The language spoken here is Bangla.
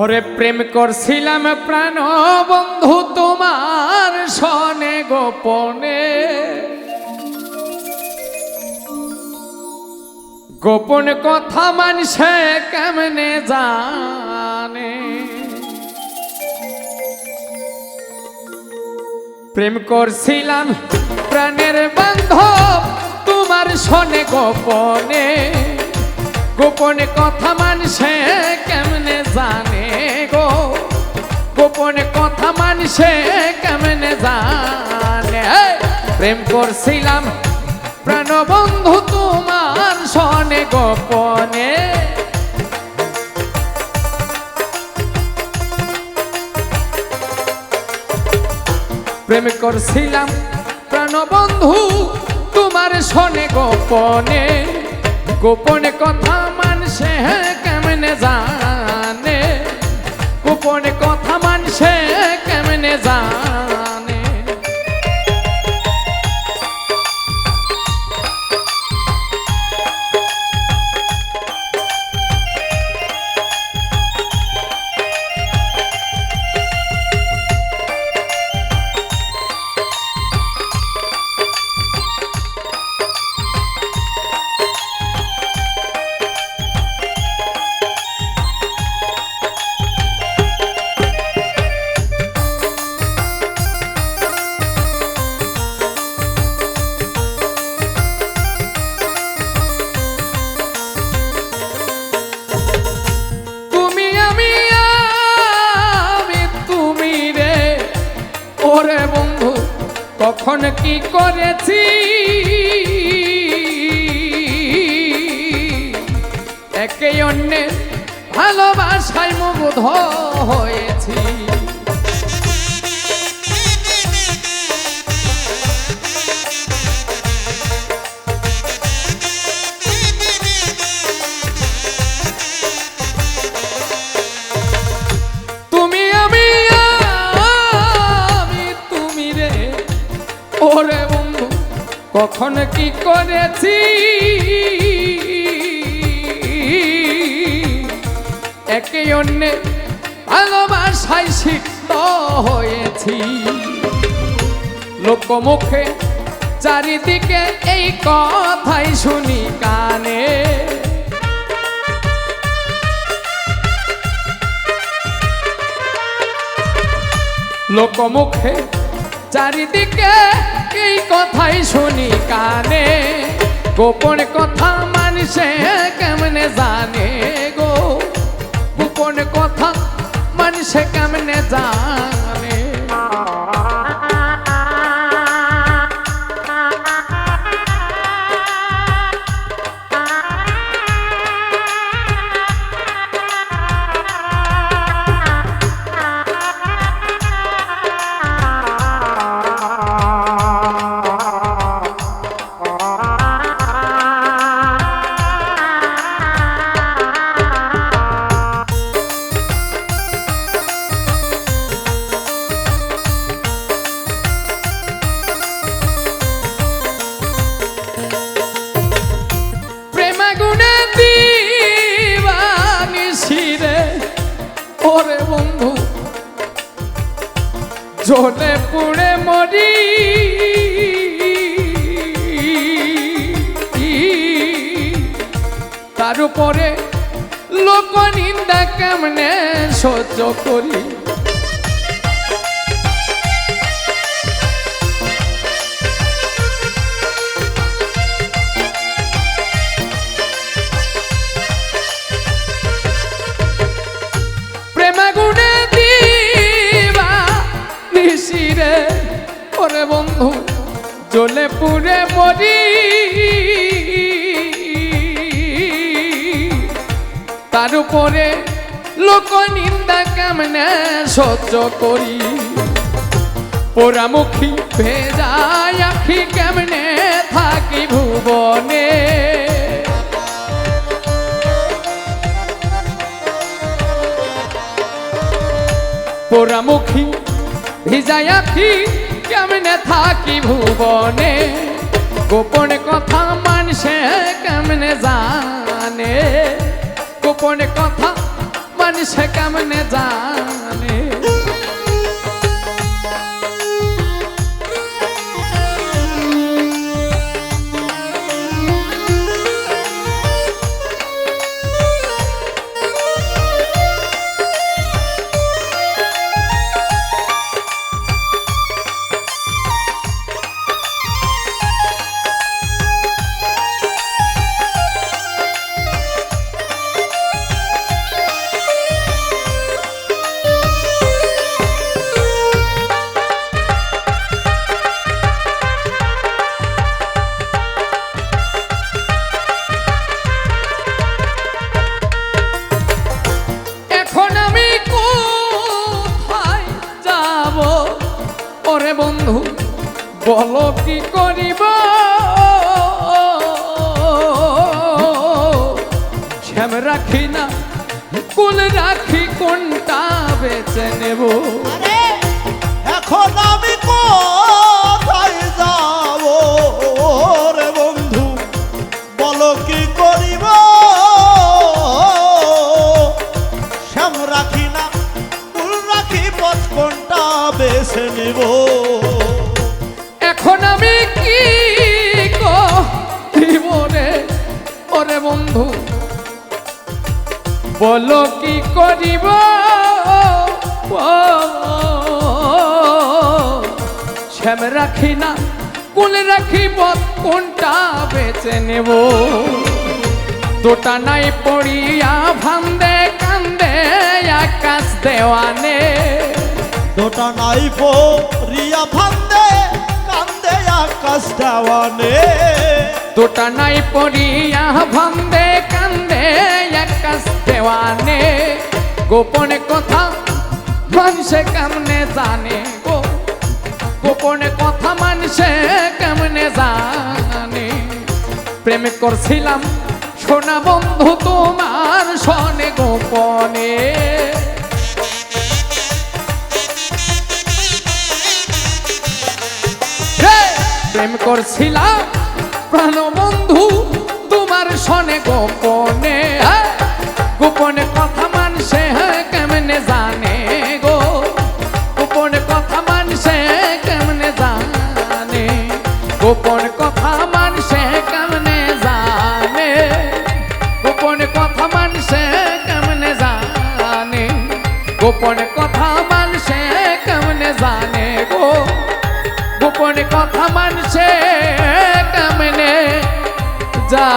ওরে প্রেম করছিলাম প্রাণ বন্ধু তোমার সনে গোপনে। গোপন কথা মানুষে কেমনে জানে? প্রেম করছিলাম প্রাণের বান্ধব তোমার সনে গোপনে। গোপনে কথা মানুষে কেমনে জানে? গো। গোপনে কথা মানুষে কেমনে জানে? প্রেম করছিলাম প্রাণবন্ধু তোমার সনে গোপনে। প্রেম করছিলাম প্রাণবন্ধু তোমার শোনে গোপনে। গোপনে কথা মানুষে কেমনে জানে? গোপনে কথা মানছে কেমনে জানে? কখন কি করেছি? একে অন্যের ভালোবাসায় মুগ্ধ হয়েছি। কখন কি করেছি? একে অন্যে ভালোবাসায় সিদ্ধ হয়েছি। লোকমুখে চারিদিকে এই কথাই শুনি কানে। লোকমুখে চারিদিকে এই কথাই শুনি কানে। গোপন কথা মানুষে কেমনে জানে গো? গোপন কথা মানুষে কেমনে জানে? জলে পুড়ে মরি। তার উপরে লোক নিন্দা কেমনে সহ্য করি? পুড়ে মরি। তার উপরে লোক নিন্দা কেমনে সহ্য করি? পোড়ামুখী ভেজায় আখি কেমনে থাকি ভুবনে? পোড়ামুখী ভিজায় আখি কেমনে থাকি ভুবনে? গোপন কথা মানুষে কেমনে জানে? গোপন কথা মানুষে কেমনে জানে? বলো কি করিব? শ্যাম রাখি না, কুল রাখি কোনটা বেছে নেব? এখন আমি বন্ধু? করিব? শ্যাম রাখি না বেছে নিব? বলো কি করিব? শ্যাম রাখি না কুল রাখিব কোনটা বেছে নেব? দুটা নাই পড়িয়া ভান্দে কান্দে আকাশ দেওয়ানে। দুটা নাই রিয়া ফান্দে কান্দে আকাশ দেওয়ানে। দুটা নাই পড়িয়া ভান্দে দেওয়ানে, গোপনে কথা, মানুষে কেমনে জানে গো? গোপনে কথা মানুষে কেমনে জানে? প্রেম করছিলাম সোনা বন্ধু তোমার সনে গোপনে! প্রেম করছিলাম প্রাণ বন্ধু তোমার সনে গোপনে। গোপন কথা মানসে কেমনে জানে গো? গোপন কথা মানসে কেমনে যা